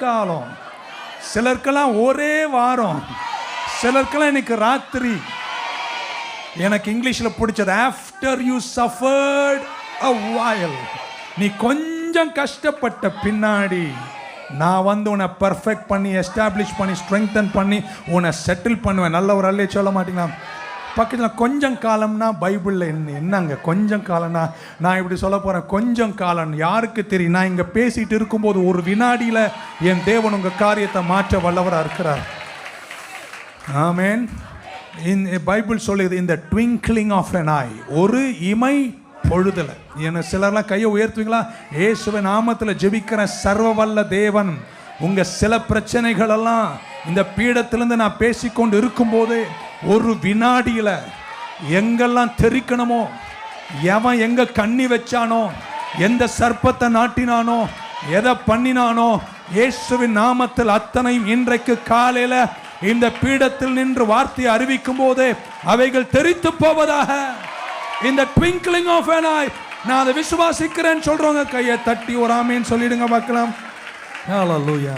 காலம். சிலருக்கெல்லாம் ஒரே வாரம். சிலருக்கெல்லாம் இன்னைக்கு ராத்திரி. எனக்கு இங்கிலீஷில் பிடிச்சது after you suffered a while நீ கொஞ்சம் கஷ்டப்பட்ட பின்னாடி நான் வந்து உன்னை பர்ஃபெக்ட் பண்ணி எஸ்டாப்ளிஷ் பண்ணி ஸ்ட்ரெங்தன் பண்ணி உன்னை செட்டில் பண்ணுவேன். நல்ல ஒரு அல்லே சொல்ல மாட்டீங்களா? பக்கத்தில் கொஞ்சம் காலம்னா பைபிளில் என்ன என்னங்க? கொஞ்சம் காலம்னா நான் இப்படி சொல்ல போகிறேன் கொஞ்சம் காலம். யாருக்கு தெரியும்? நான் இங்கே பேசிகிட்டு இருக்கும்போது ஒரு வினாடியில் என் தேவன் உங்கள் காரியத்தை மாற்ற வல்லவராக இருக்கிறார். ஆமேன். இந்த பைபிள் சொல்லுது இந்த ட்விங்க்லிங் ஆஃப் an ஆய் ஒரு இமை பொழுதுல. என்ன சிலர்லாம் கையை உயர்த்துவீங்களா? ஏசுவ நாமத்தில் ஜெபிக்கிற சர்வ வல்ல தேவன் உங்கள் சில பிரச்சனைகளெல்லாம் இந்த பீடத்திலிருந்து நான் பேசிக்கொண்டு இருக்கும்போது ஒரு வினாடியில் எங்கெல்லாம் தெரிக்கணுமோ எவன் எங்க கண்ணி வச்சானோ எந்த சர்ப்பத்தை நாட்டினானோ எதை பண்ணினானோ இயேசுவின் நாமத்தில் அத்தனையும் இன்றைக்கு காலையில இந்த பீடத்தில் நின்று வார்த்தையை அறிவிக்கும் போதே அவைகள் தெரித்து போவதாக. இந்த ட்விங்க்லிங் ஆஃப் an நான் அதை விசுவாசிக்கிறேன்னு சொல்றவங்க கையை தட்டி ஒரு ஆமேன்னு சொல்லிடுங்க பார்க்கலாம் ஹalleluya